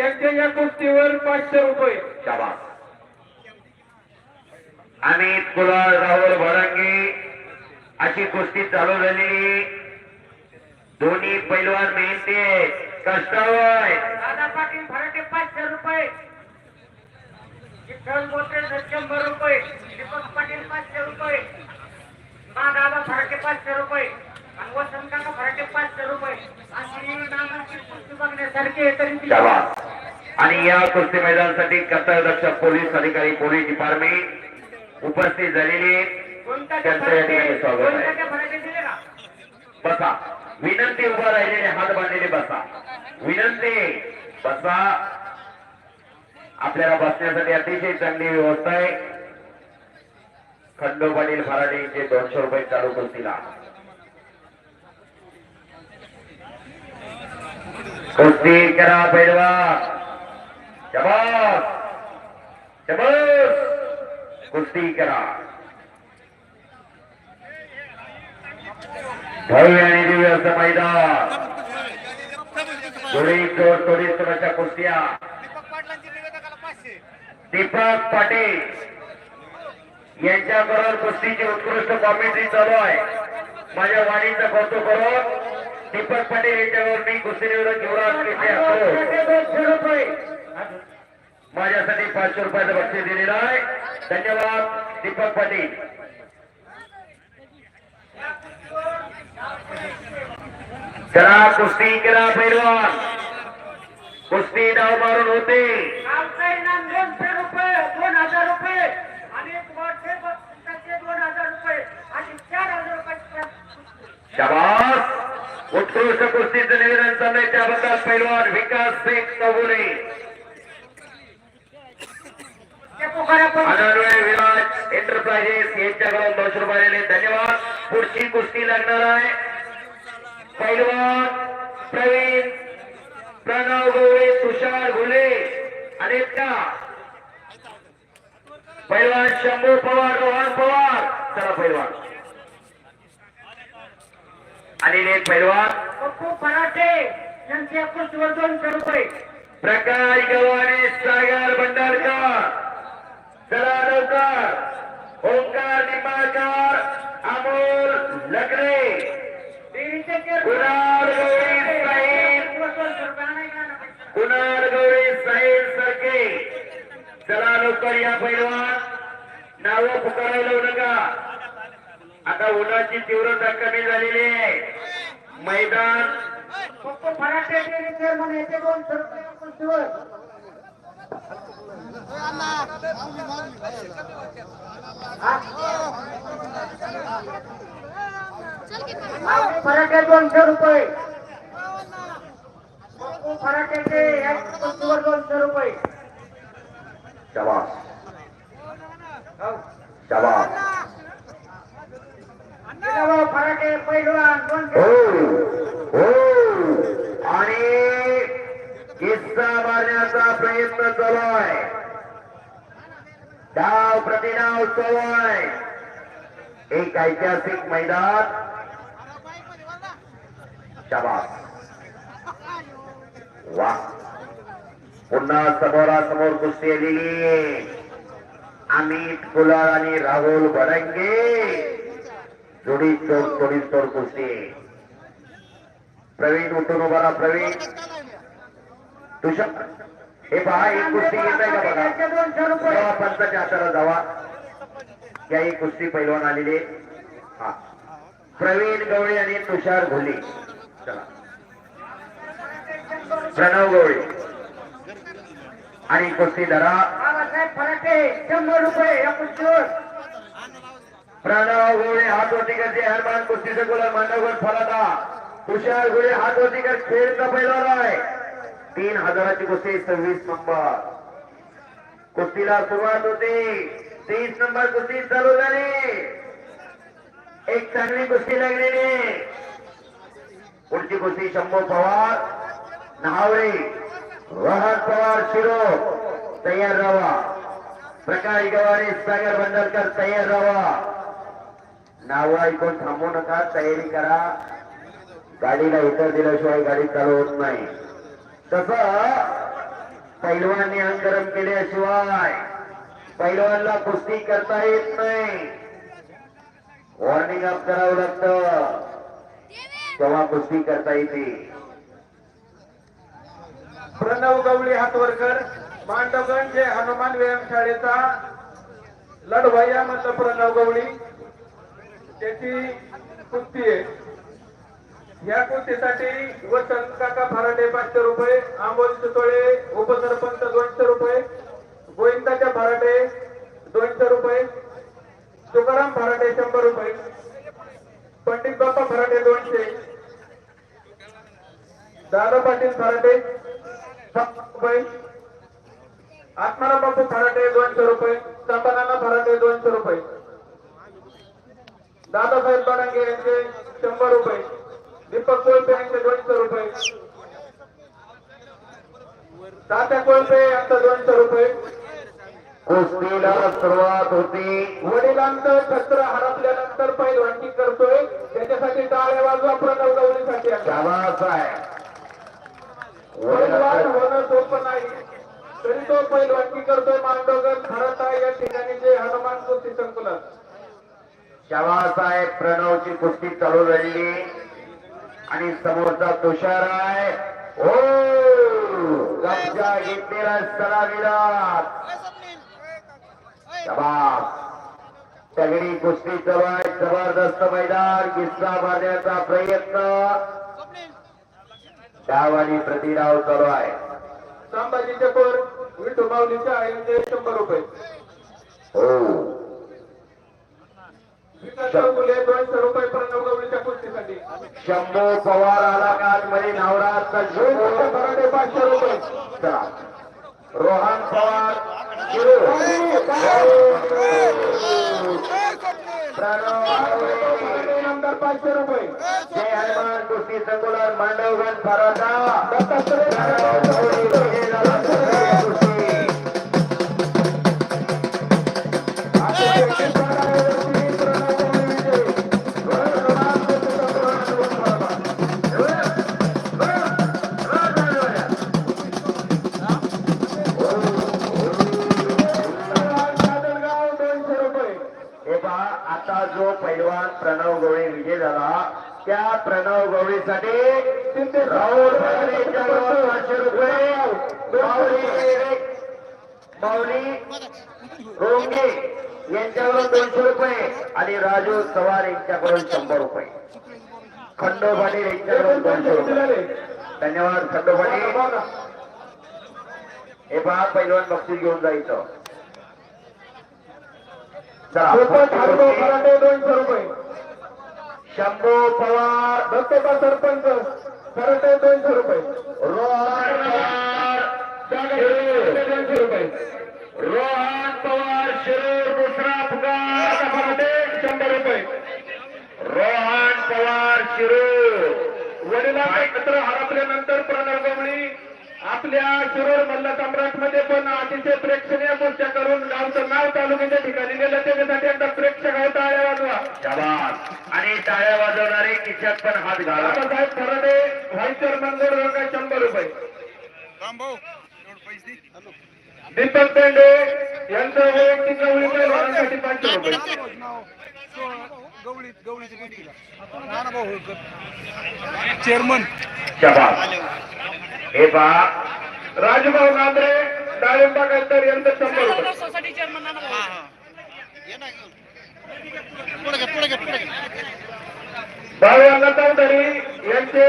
यांच्या या कुस्तीवर पाचशे रुपये. शाबास. अमित कुलाळ राहुल भडंगे अशी कुस्ती चालू झालेली दोन्ही पैलवान मेहनती आहेत. कष्टावय दादा पाटील फराटे पाचशे रुपये. विठ्ठल बोत्रे शंभर रुपये. दीपक पाटील पाचशे रुपये. मा दादा फराटे पाचशे रुपये. आणि वसंत काका फराटे पाचशे रुपये. अशी नामाची कुस्ती बघण्यासारखी आहे तरी आणि या कुस्ती मैदानासाठी कर्तव्यदक्ष पोलीस अधिकारी पोलीस डिपार्टमेंट उपस्थित झालेले त्यांचं या ठिकाणी स्वागत आहे. बसा. विनंती उभा राहिलेले हात बांधलेले बसा. विनंती बसा. आपल्याला बसण्यासाठी अतिशय चांगली व्यवस्था आहे. खंडो पाटील दोनशे रुपये चालू कुस्तीला. कुस्ती करा पैलवा शबास! शबास! कुस्ती करा। भव्य आणि दिव्य असं मैदान. थोडी चोर थोडी चोराच्या कुस्त्या. दीपक पाटील यांच्याबरोबर कुस्तीची उत्कृष्ट कॉमेंट्री चालू आहे. माझ्या वाणीचं कौतुक करून दीपक पाटील यांच्यावर मी कुस्ती निवडून युवराज केसरी असो फराटे दोनशे रुपये माझ्यासाठी पाचशे रुपयाचं बक्षीस दिलेलं आहे. धन्यवाद दीपक पाटील. करा कुस्ती करा पैलवान. कुस्ती डाव मारून होते. दोन हजार रुपये आणि दोन हजार रुपये आणि चार हजार रुपये शाबास. उत्कृष्ट कुस्तीचं निवेदन चाललंय त्याबद्दल पैलवान विकास सिंग चौगुले ते पुकारा पण अनन्वय विराज एंटरप्राइजेस यांच्याकडून दोनशे रुपये दिले धन्यवाद. पुढची कुस्ती लागणार आहे. पैलवान प्रवीण प्रणव गवळे तुषार घुले आणि पैलवान शंभू पवार रोहन पवार. चला पैलवान. आणि एक पैलवान. पप्पू यांच्या कुस्तीवर दोनशे रुपये. प्रकाश गव्हाणे सागर भंडारकर चला लवकर. ओंकार निंबाळकर अमोल लकडे. कुणाल गौरी साहेब. कुणाल गौरी साहेब सरके. चला लवकर या पैलवान. नाव पुकारायला लावू नका. आता उन्हाची तीव्रता कमी झालेली आहे. मैदान. फक्त फराटे देवीचे म्हणे येते दोनशे रुपये कुस्तीवर फराटे दोनशे रुपये कुस्तीवर दोनशे रुपये शाबास. शाबास फराटे पैलवान दोनशे हो हो आणि किस्सा करण्याचा प्रयत्न चालू आहे डाव प्रतिडाव चालू आहे एक ऐतिहासिक मैदान. शाबास. वा. पुन्हा समोरासमोर कुस्ती आलेली अमित कुलाळ आणि राहुल भडंगे. जोडी चोर जोडी चोर कुस्ती. प्रवीण उठून उभारा राहा प्रवीण. तुषार. हे पहा एक कुस्ती येत आहे का बघा. पंचाच्या हाताला जावा या एक कुस्ती पैलवान आलेली. हा. प्रवीण गवळी आणि तुषार घोली. चला. प्रणव गवळी. आणि कुस्ती धरा. शंभर रुपये या कुस्तीवर. प्रणव गोळे हात वरती करते हनुमान कुस्तीचे गुलाम मांडवगड फलादा तुषार गोळे हात वरती कर खेळचा पैलवान आहे. तीन हजाराची कुस्ती सव्वीस नंबर. कुस्तीला सुरुवात होते. तीस नंबर कुस्ती चालू झाली. एक चांगली कुस्ती लागलेली. पुढची कुस्ती शंभू पवार नहावळे रोहन पवार शिरो तयार राहा प्रकाश गवारी सागर बंडलकर तयार राहा नाव ऐकून थांबू नका तयारी करा. गाडीला इतर दिल्याशिवाय गाडी चालू होत नाही. तस पैलवानने अंगरम केल्याशिवाय पैलवानला कुस्ती करता येत नाही. वॉर्निंग अप करावं लागतं. तेव्हा कुस्ती करता येते. प्रणव गवळी हातवरकर मांडवगण जे हनुमान व्यायामशाळेचा लढवय्या मधलं प्रणव गवळी त्याची कुस्ती आहे. या कुस्तीसाठी व चंद्रकाका फराटे पाचशे रुपये आंबोल चितोळे उपसरपंच दोनशे रुपये गोविंदाच्या फराटे दोनशे रुपये तुकाराम फराटे शंभर रुपये पंडित बाप्पा फराटे दोनशे दादा पाटील फराटे रुपये आत्माराम बापू फराटे दोनशे रुपये संपनाना फराटे दोनशे रुपये दादासाहेब बडांगे यांचे शंभर रुपये दीपक कोळपे यांचे दोनशे रुपये तात्या कोळपे यांचा दोनशे रुपये कुस्तीला सुरुवात होती वडिलांचं छत्र हरपल्यानंतर पैलवानकी करतोय त्याच्यासाठी टाळ्या वाजवा प्रणव गवळीसाठी शाबास आहे वडिलांचं- होणं सोपं नाही तरी तो पैलवानकी करतोय मांडवगण खरता या ठिकाणी जे हनुमान कुस्ती संकुलन शाबासाहेब प्रणवची कुस्ती चालू झाली आणि समोरचा तुषार आहे. हो! कब्जा घेतलेला सगळी कुस्ती आहे जबरदस्त मैदान किस्सा मारण्याचा प्रयत्न. डाव आणि प्रतिडाव चालू आहे संभाजी चकोर विठू माऊलीच्या यांचे शंभर रुपये. हो विकास चौगुले दोनशे रुपये प्रणव गवळीच्या कुस्तीसाठी शंभू पवार आला का? मध्ये नवरात्र गोविंद पाचशे रुपये. चला. रोहन पवार शिरूर. पाचशे रुपये. जय हनुमान कुस्ती संकुलन मांडवगण फराटा प्रणव गवळी विजय झाला. त्या प्रणव गवळीसाठी राहुल बरोबर पाचशे रुपये. माऊली रोंगे यांच्याकडून दोनशे रुपये आणि राजू चव्हाण यांच्याकडून शंभर रुपये. खंडो पाटील यांच्याकडून दोनशे रुपये धन्यवाद खंडो पाटील. हे पहा पैलवान बक्षीस घेऊन जायचं दोनशे रुपये. शंभू पवार दत्तोबा सरपंच फराटे दोनशे रुपये. रोहन पवार दोनशे रुपये. रोहन पवार शिरूर दुसरा पुकार शंभर रुपये. रोहन पवार शिरूर. वडिलांचे एकत्र हरपल्यानंतर प्रणव गवळी आपल्या शिरूर मल्ल सम्राटमध्ये पण अतिशय प्रेक्षणीय गोष्ट करून गावचं नाव तालुक्याच्या ठिकाणी गेलं त्याच्यासाठी एकदा प्रेक्षक होता टाळ्या वाजवा. आणि टाळ्या वाजवणारे खिशात पण हात घाला. बाबासाहेब फराडे व्हाईस चेअरमन गोरगाव शंभर रुपये. दीपक पेंडे यांचं वैयक्तिक गवळी पैलवानासाठी पाचशे रुपये. गवळीत गवळीची गोष्टीला नाना भाऊ होळकर चेअरमन. हे पहा. राजभाऊ नांद्रे डाळिंबा कालकर यांचं शंभर रुपये. भाऊ यांचे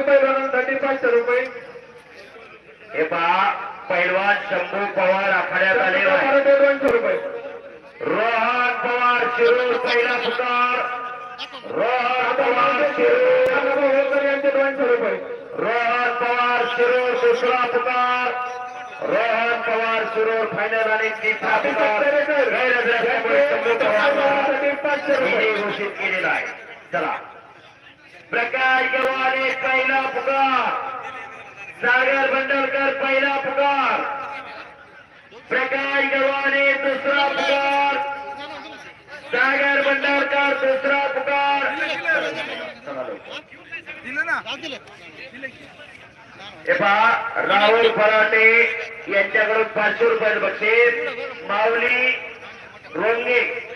पैलवानांसाठी पाचशे रुपये. हे पहा पैलवान शंभू पवार आखाड्यात दोनशे रुपये. रोहन पवार शिरूर पहिला पुकार रोहन पवार शिरूर. यांचे दोनशे रुपये. रोहन पवार शिरूर दुसरा पुकार रोहन पवार शिरूर फायनल आणि घोषित केलेला आहे. चला. प्रकाश गव्हाणे पहिला पुकार. सागर भंडारकर पहिला पुकार. प्रकाश गव्हाणे दुसरा पुकार. सागर भंडारकर दुसरा पुकार. दिलं ना? दिलं हे पहा राहुल फराटे यांच्याकडून पाचशे रुपये बक्षीस. माऊली रोंगे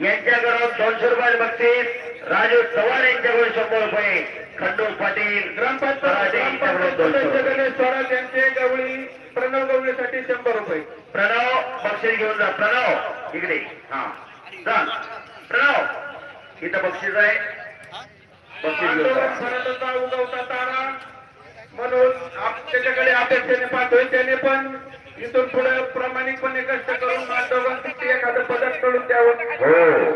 यांच्याकडून दोनशे रुपये बक्षीस. राजू चव्हाण यांच्याकडून शंभर रुपये. खंडू पाटील ग्रामपंचायत स्वराज यांचे गवळी प्रणव गवळीसाठी शंभर रुपये. प्रणव बक्षीस घेऊन जा. प्रणव इकडे. हा. जा. प्रणव इथं बक्षीस आहे. बक्षीस घेऊन आंदोलन जा अपेक्षेने पाहतोय त्याने पण इथून पुढे प्रामाणिकपणे कष्ट करून मांडवसाठी एखादं पदक करून द्यावं. हो.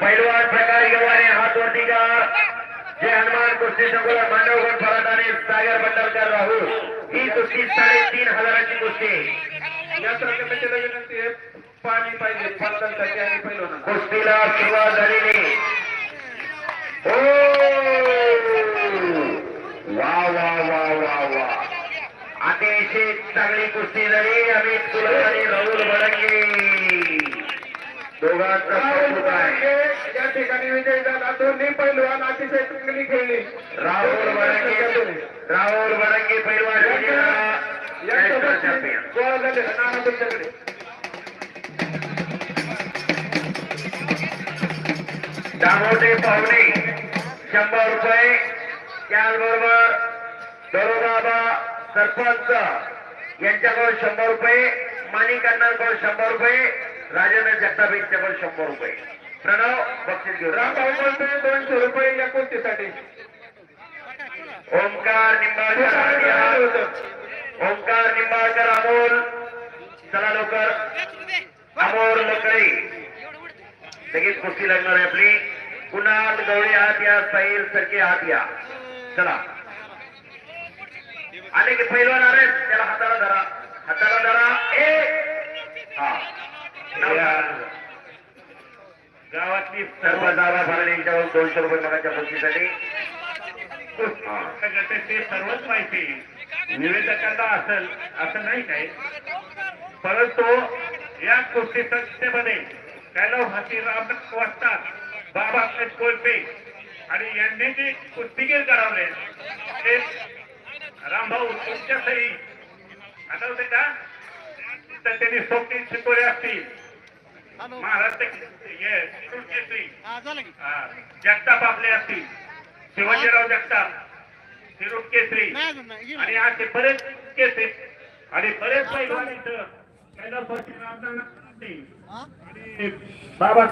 पैलवान प्रकाश गवाने हात वरती का जे हनुमान कुस्ती संकुल मांडवगड फराट आणि सागर भंडारकर राहू ही कुस्ती साडेतीन हजाराची कुस्ती. यात्रा कमिटीला विनंती आहे पाणी पाहिजे पालकांसाठी आणि पैलवानांना कुस्तीला सुरुवात झालेली. हो. वा वा वा वा. अतिशय चांगली कुस्ती झाली अमित आणि राहुल भडंगे दोघांचा राहुल राहुल बडंगे पैलवान तुमच्याकडे दामोटे पाहुणे रुपये त्याचबरोबर दरोबाबा सरपंच यांच्याकडून शंभर रुपये माणिक अण्णांकडून शंभर रुपये राजेंद्र जगताप यांच्याकडून शंभर रुपये. प्रणव बक्षीस घेऊ रामभाऊ बोलतोय दोनशे रुपये या कुस्तीसाठी. ओंकार निंबाळकर. ओंकार निंबाळकर अमोल. चला लवकर. अमोल लकडे. लगेच कुस्ती लागणार आहे आपली. कुणाल गवळी हात या साईल सरके हात या. चला. आले की पैलवान आले त्याला हाताला धरा. हाताला धरा. ए हा. गावातली सर्व दादा भरणे दोनशे रुपये मनाच्या कुस्तीसाठी ते सर्वच माहिती निवेदकांना असेल असं नाही काय परंतु या कुस्ती संस्थेमध्ये कैलाव हातीराम वाटतात. बाबा कोळपे आणि यांनी जे कुस्तीगीर करावले का? तर त्यांनी सोपटी शिकवले असतील. महाराष्ट्र केसरी जगताप आपले असतील. शिवाजीराव जगताप शिरूर केसरी आणि असे बरेच केसेस आणि बरेच पैलवान इथं. कैलास बाबा